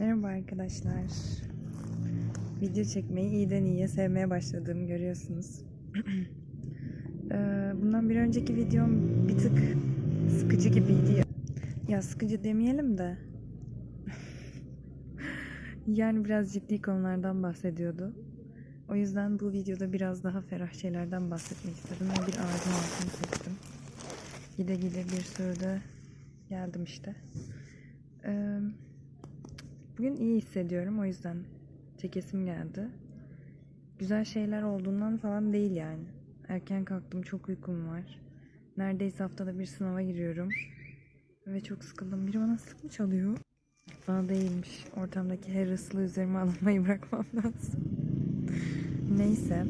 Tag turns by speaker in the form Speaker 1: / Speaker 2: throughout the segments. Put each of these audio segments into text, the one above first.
Speaker 1: Merhaba arkadaşlar. Video çekmeyi iyiden iyiye sevmeye başladığımı görüyorsunuz. Ee, Bundan bir önceki videom bir tık sıkıcı gibiydi ya. Ya sıkıcı demeyelim de. yani biraz ciddi konulardan bahsediyordu. O yüzden bu videoda biraz daha ferah şeylerden bahsetmek istedim. bir ağacın altını seçtim. Gide gide bir sürü de geldim işte. Ee, Bugün iyi hissediyorum o yüzden çekesim geldi. Güzel şeyler olduğundan falan değil yani. Erken kalktım çok uykum var. Neredeyse haftada bir sınava giriyorum. Ve çok sıkıldım. Biri bana sık mı çalıyor? Bana değilmiş. Ortamdaki her ıslığı üzerime alınmayı bırakmam lazım. Neyse.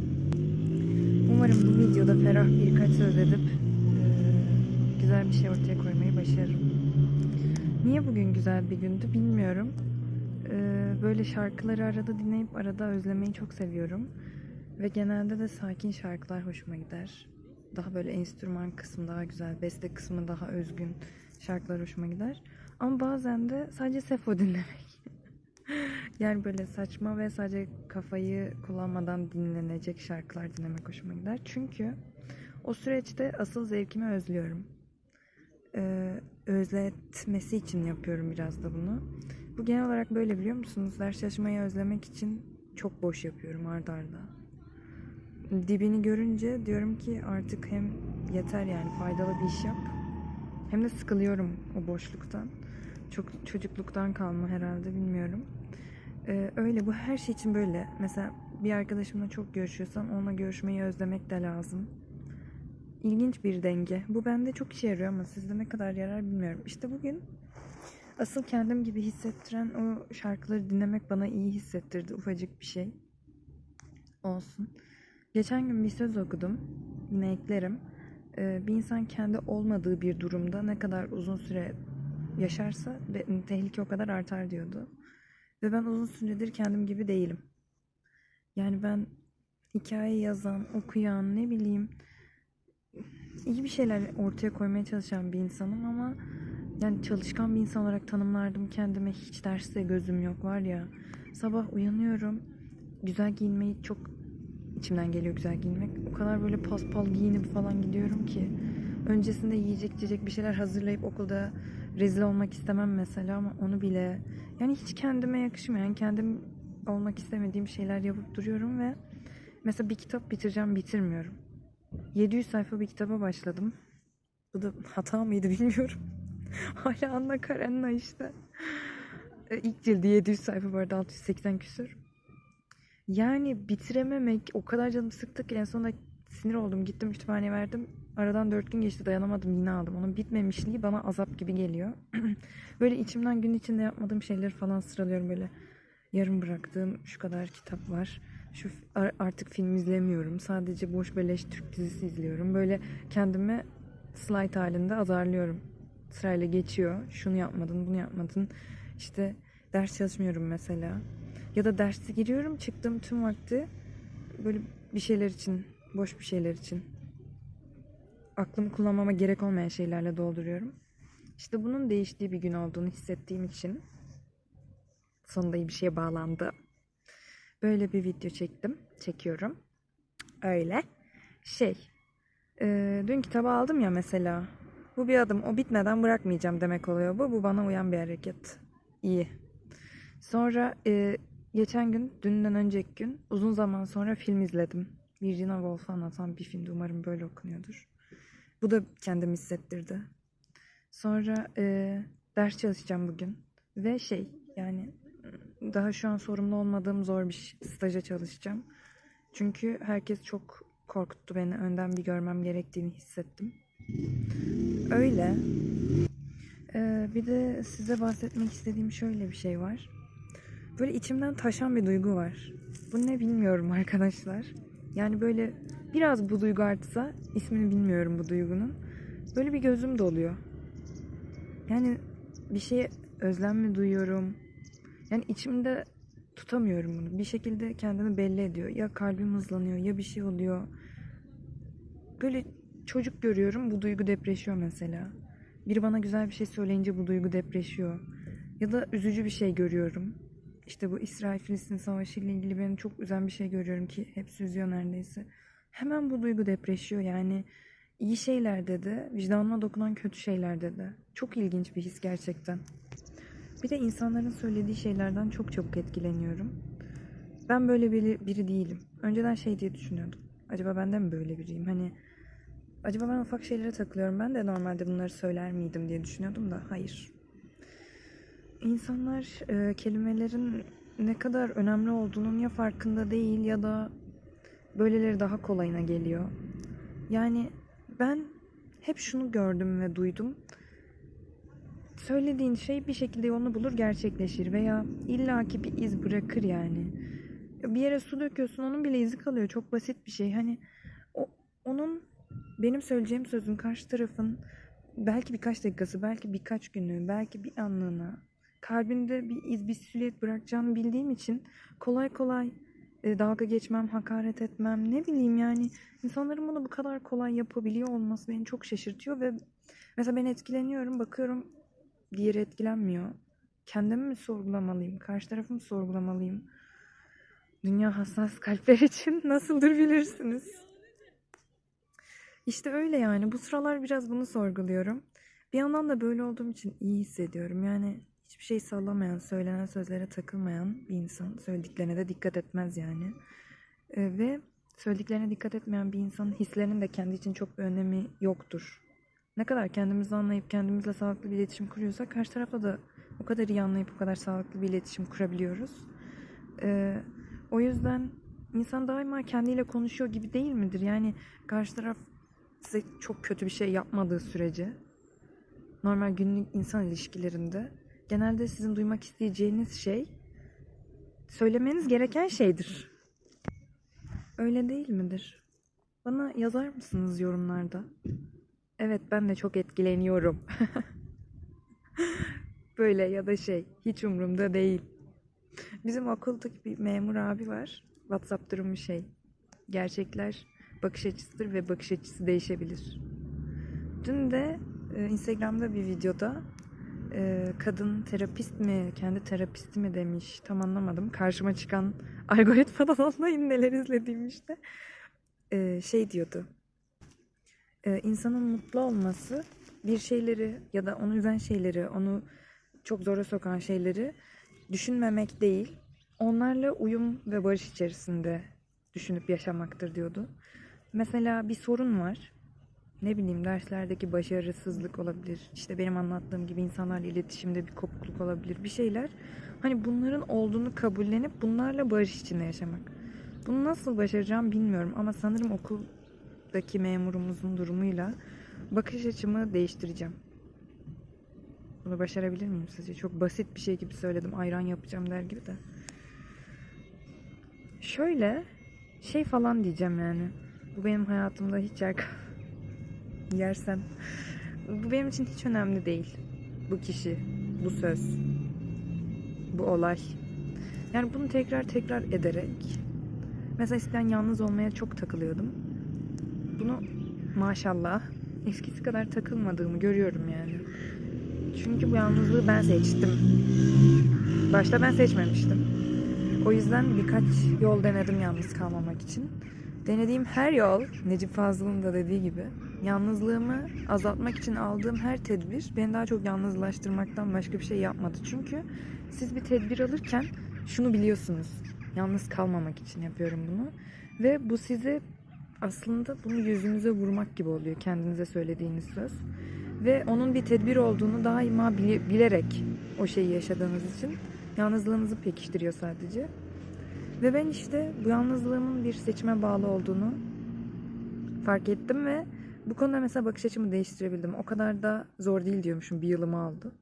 Speaker 1: Umarım bu videoda ferah birkaç söz edip güzel bir şey ortaya koymayı başarırım. Niye bugün güzel bir gündü bilmiyorum. Ee, böyle şarkıları arada dinleyip arada özlemeyi çok seviyorum. Ve genelde de sakin şarkılar hoşuma gider. Daha böyle enstrüman kısmı daha güzel, beste kısmı daha özgün şarkılar hoşuma gider. Ama bazen de sadece sefo dinlemek. yani böyle saçma ve sadece kafayı kullanmadan dinlenecek şarkılar dinlemek hoşuma gider. Çünkü o süreçte asıl zevkimi özlüyorum. Ee, özletmesi için yapıyorum biraz da bunu. Bu genel olarak böyle biliyor musunuz? Ders çalışmayı özlemek için çok boş yapıyorum arda arda. Dibini görünce diyorum ki artık hem yeter yani faydalı bir iş yap. Hem de sıkılıyorum o boşluktan. Çok çocukluktan kalma herhalde bilmiyorum. Ee, öyle bu her şey için böyle. Mesela bir arkadaşımla çok görüşüyorsam onunla görüşmeyi özlemek de lazım. İlginç bir denge. Bu bende çok işe yarıyor ama sizde ne kadar yarar bilmiyorum. İşte bugün Asıl kendim gibi hissettiren o şarkıları dinlemek bana iyi hissettirdi. Ufacık bir şey. Olsun. Geçen gün bir söz okudum. Yine eklerim. Ee, bir insan kendi olmadığı bir durumda ne kadar uzun süre yaşarsa tehlike o kadar artar diyordu. Ve ben uzun süredir kendim gibi değilim. Yani ben hikaye yazan, okuyan, ne bileyim iyi bir şeyler ortaya koymaya çalışan bir insanım ama yani çalışkan bir insan olarak tanımlardım kendime. Hiç derste gözüm yok var ya. Sabah uyanıyorum. Güzel giyinmeyi çok içimden geliyor güzel giyinmek. O kadar böyle paspal giyinip falan gidiyorum ki. Öncesinde yiyecek içecek bir şeyler hazırlayıp okulda rezil olmak istemem mesela ama onu bile yani hiç kendime yakışmayan, kendim olmak istemediğim şeyler yapıp duruyorum ve mesela bir kitap bitireceğim bitirmiyorum. 700 sayfa bir kitaba başladım. Bu da hata mıydı bilmiyorum. Hala Anna Karenina işte. E, İlk cildi 700 sayfa arada 680 küsür. Yani bitirememek o kadar canım sıktı ki en sonunda sinir oldum. Gittim kütüphaneye verdim. Aradan 4 gün geçti dayanamadım yine aldım. Onun bitmemişliği bana azap gibi geliyor. böyle içimden gün içinde yapmadığım şeyleri falan sıralıyorum böyle. Yarım bıraktığım şu kadar kitap var. Şu ar- artık film izlemiyorum. Sadece boş beleş Türk dizisi izliyorum. Böyle kendimi slide halinde azarlıyorum sırayla geçiyor. Şunu yapmadın, bunu yapmadın. İşte ders çalışmıyorum mesela. Ya da derse giriyorum, çıktım tüm vakti böyle bir şeyler için, boş bir şeyler için. Aklımı kullanmama gerek olmayan şeylerle dolduruyorum. İşte bunun değiştiği bir gün olduğunu hissettiğim için sonunda bir şeye bağlandı. Böyle bir video çektim, çekiyorum. Öyle. Şey, e, dün kitabı aldım ya mesela. Bu bir adım. O bitmeden bırakmayacağım demek oluyor bu. Bu bana uyan bir hareket. İyi. Sonra e, geçen gün, dünden önceki gün uzun zaman sonra film izledim. Virginia Woolf'u anlatan bir filmdi. Umarım böyle okunuyordur. Bu da kendimi hissettirdi. Sonra e, ders çalışacağım bugün. Ve şey yani daha şu an sorumlu olmadığım zor bir staja çalışacağım. Çünkü herkes çok korkuttu beni. Önden bir görmem gerektiğini hissettim. Öyle. Ee, bir de size bahsetmek istediğim şöyle bir şey var. Böyle içimden taşan bir duygu var. Bu ne bilmiyorum arkadaşlar. Yani böyle biraz bu duygu artsa ismini bilmiyorum bu duygunun. Böyle bir gözüm doluyor. Yani bir şeye özlem mi duyuyorum? Yani içimde tutamıyorum bunu. Bir şekilde kendini belli ediyor. Ya kalbim hızlanıyor ya bir şey oluyor. Böyle çocuk görüyorum bu duygu depreşiyor mesela. Biri bana güzel bir şey söyleyince bu duygu depreşiyor. Ya da üzücü bir şey görüyorum. İşte bu İsrail-Filistin savaşı ile ilgili beni çok üzen bir şey görüyorum ki hepsi üzüyor neredeyse. Hemen bu duygu depreşiyor yani iyi şeylerde de vicdanıma dokunan kötü şeylerde de. Çok ilginç bir his gerçekten. Bir de insanların söylediği şeylerden çok çabuk etkileniyorum. Ben böyle biri, biri değilim. Önceden şey diye düşünüyordum. Acaba ben de mi böyle biriyim? Hani acaba ben ufak şeylere takılıyorum. Ben de normalde bunları söyler miydim diye düşünüyordum da hayır. İnsanlar e, kelimelerin ne kadar önemli olduğunun ya farkında değil ya da böyleleri daha kolayına geliyor. Yani ben hep şunu gördüm ve duydum. Söylediğin şey bir şekilde yolunu bulur gerçekleşir veya illaki bir iz bırakır yani. Bir yere su döküyorsun onun bile izi kalıyor. Çok basit bir şey. Hani o, onun benim söyleyeceğim sözün karşı tarafın belki birkaç dakikası, belki birkaç günü, belki bir anlığına kalbinde bir iz, bir silüet bırakacağını bildiğim için kolay kolay e, dalga geçmem, hakaret etmem, ne bileyim yani insanların bunu bu kadar kolay yapabiliyor olması beni çok şaşırtıyor ve mesela ben etkileniyorum, bakıyorum diğeri etkilenmiyor. Kendimi mi sorgulamalıyım, karşı tarafı mı sorgulamalıyım? Dünya hassas kalpler için nasıldır bilirsiniz. İşte öyle yani. Bu sıralar biraz bunu sorguluyorum. Bir yandan da böyle olduğum için iyi hissediyorum. Yani hiçbir şey sallamayan, söylenen sözlere takılmayan bir insan. Söylediklerine de dikkat etmez yani. Ee, ve söylediklerine dikkat etmeyen bir insanın hislerinin de kendi için çok bir önemi yoktur. Ne kadar kendimizi anlayıp kendimizle sağlıklı bir iletişim kuruyorsak karşı tarafla da o kadar iyi anlayıp o kadar sağlıklı bir iletişim kurabiliyoruz. Ee, o yüzden insan daima kendiyle konuşuyor gibi değil midir? Yani karşı taraf size çok kötü bir şey yapmadığı sürece normal günlük insan ilişkilerinde genelde sizin duymak isteyeceğiniz şey söylemeniz gereken şeydir. Öyle değil midir? Bana yazar mısınız yorumlarda? Evet ben de çok etkileniyorum. Böyle ya da şey hiç umurumda değil. Bizim okuldaki bir memur abi var. WhatsApp durumu şey. Gerçekler bakış açısıdır ve bakış açısı değişebilir. Dün de e, Instagram'da bir videoda e, kadın terapist mi, kendi terapisti mi demiş tam anlamadım. Karşıma çıkan algoritmadan anlayın neler izlediğim işte. E, şey diyordu. E, insanın mutlu olması bir şeyleri ya da onu üzen şeyleri, onu çok zora sokan şeyleri düşünmemek değil, onlarla uyum ve barış içerisinde düşünüp yaşamaktır diyordu. Mesela bir sorun var. Ne bileyim derslerdeki başarısızlık olabilir. İşte benim anlattığım gibi insanlarla iletişimde bir kopukluk olabilir. Bir şeyler. Hani bunların olduğunu kabullenip bunlarla barış içinde yaşamak. Bunu nasıl başaracağım bilmiyorum ama sanırım okuldaki memurumuzun durumuyla bakış açımı değiştireceğim. Bunu başarabilir miyim sizce? Çok basit bir şey gibi söyledim. Ayran yapacağım der gibi de. Şöyle şey falan diyeceğim yani. Bu benim hayatımda hiç yer yersem. Bu benim için hiç önemli değil. Bu kişi, bu söz, bu olay. Yani bunu tekrar tekrar ederek mesela eskiden yalnız olmaya çok takılıyordum. Bunu maşallah eskisi kadar takılmadığımı görüyorum yani. Çünkü bu yalnızlığı ben seçtim. Başta ben seçmemiştim. O yüzden birkaç yol denedim yalnız kalmamak için. Denediğim her yol, Necip Fazıl'ın da dediği gibi, yalnızlığımı azaltmak için aldığım her tedbir beni daha çok yalnızlaştırmaktan başka bir şey yapmadı. Çünkü siz bir tedbir alırken şunu biliyorsunuz. Yalnız kalmamak için yapıyorum bunu. Ve bu size aslında bunu yüzünüze vurmak gibi oluyor kendinize söylediğiniz söz. Ve onun bir tedbir olduğunu daima bile- bilerek o şeyi yaşadığınız için yalnızlığınızı pekiştiriyor sadece. Ve ben işte bu yalnızlığımın bir seçime bağlı olduğunu fark ettim ve bu konuda mesela bakış açımı değiştirebildim. O kadar da zor değil diyormuşum. Bir yılımı aldı.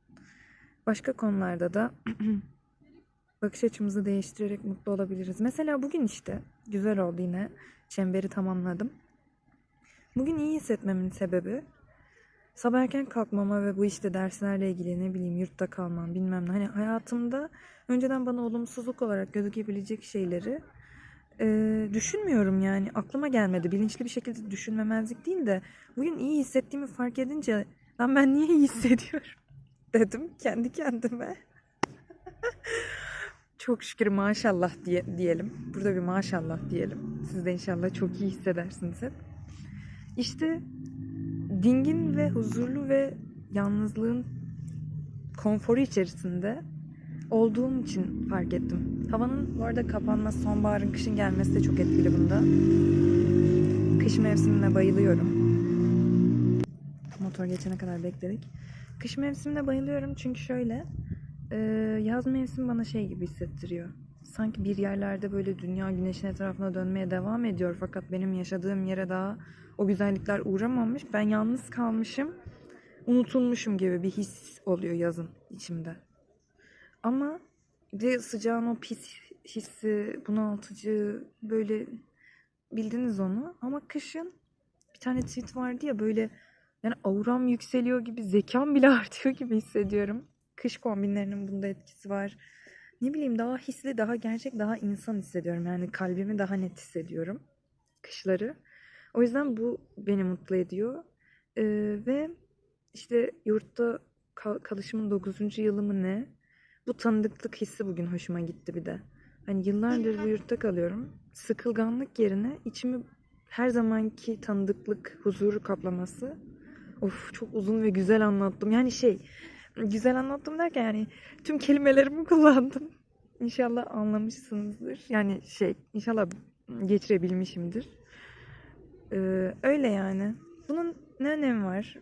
Speaker 1: Başka konularda da bakış açımızı değiştirerek mutlu olabiliriz. Mesela bugün işte güzel oldu yine. Çemberi tamamladım. Bugün iyi hissetmemin sebebi sabah erken kalkmama ve bu işte derslerle ilgili ne bileyim yurtta kalmam bilmem ne. Hani hayatımda önceden bana olumsuzluk olarak gözükebilecek şeyleri e, düşünmüyorum yani. Aklıma gelmedi. Bilinçli bir şekilde düşünmemezlik değil de bugün iyi hissettiğimi fark edince lan ben niye iyi hissediyorum dedim kendi kendime. Çok şükür maşallah diye, diyelim. Burada bir maşallah diyelim. Siz de inşallah çok iyi hissedersiniz hep. İşte dingin ve huzurlu ve yalnızlığın konforu içerisinde olduğum için fark ettim. Havanın bu arada kapanması, sonbaharın, kışın gelmesi de çok etkili bunda. Kış mevsimine bayılıyorum. Motor geçene kadar bekledik. Kış mevsimine bayılıyorum çünkü şöyle yaz mevsimi bana şey gibi hissettiriyor. Sanki bir yerlerde böyle dünya güneşin etrafına dönmeye devam ediyor fakat benim yaşadığım yere daha o güzellikler uğramamış. Ben yalnız kalmışım, unutulmuşum gibi bir his oluyor yazın içimde. Ama de sıcağın o pis hissi, bunaltıcı böyle bildiniz onu. Ama kışın bir tane tweet vardı ya böyle yani auram yükseliyor gibi, zekam bile artıyor gibi hissediyorum. Kış kombinlerinin bunda etkisi var. Ne bileyim daha hisli, daha gerçek, daha insan hissediyorum. Yani kalbimi daha net hissediyorum kışları. O yüzden bu beni mutlu ediyor. Ee, ve işte yurtta kal- kalışımın 9. yılı mı ne? Bu tanıdıklık hissi bugün hoşuma gitti bir de. Hani yıllardır bu yurtta kalıyorum. Sıkılganlık yerine içimi her zamanki tanıdıklık, huzuru kaplaması. Of çok uzun ve güzel anlattım. Yani şey, güzel anlattım derken yani tüm kelimelerimi kullandım. İnşallah anlamışsınızdır. Yani şey, inşallah geçirebilmişimdir. Ee, öyle yani. Bunun ne önemi var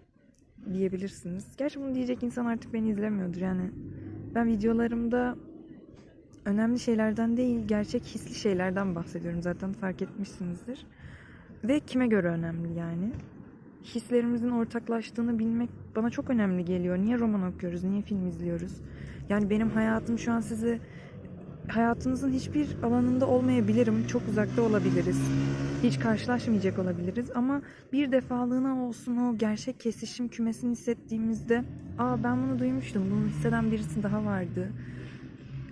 Speaker 1: diyebilirsiniz. Gerçi bunu diyecek insan artık beni izlemiyordur. Yani ben videolarımda önemli şeylerden değil, gerçek hisli şeylerden bahsediyorum. Zaten fark etmişsinizdir. Ve kime göre önemli yani. Hislerimizin ortaklaştığını bilmek bana çok önemli geliyor. Niye roman okuyoruz, niye film izliyoruz? Yani benim hayatım şu an sizi hayatınızın hiçbir alanında olmayabilirim. Çok uzakta olabiliriz. Hiç karşılaşmayacak olabiliriz ama bir defalığına olsun o gerçek kesişim kümesini hissettiğimizde aa ben bunu duymuştum. Bunu hisseden birisi daha vardı.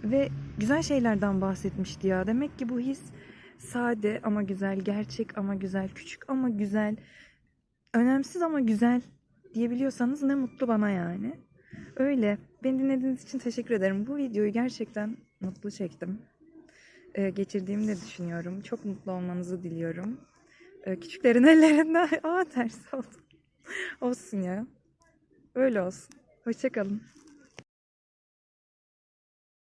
Speaker 1: Ve güzel şeylerden bahsetmişti ya. Demek ki bu his sade ama güzel, gerçek ama güzel, küçük ama güzel, önemsiz ama güzel diyebiliyorsanız ne mutlu bana yani. Öyle. Beni dinlediğiniz için teşekkür ederim. Bu videoyu gerçekten mutlu çektim. Ee, geçirdiğimi de düşünüyorum. Çok mutlu olmanızı diliyorum. Ee, küçüklerin ellerinden... Aa ters oldu. olsun ya. Öyle olsun. Hoşçakalın.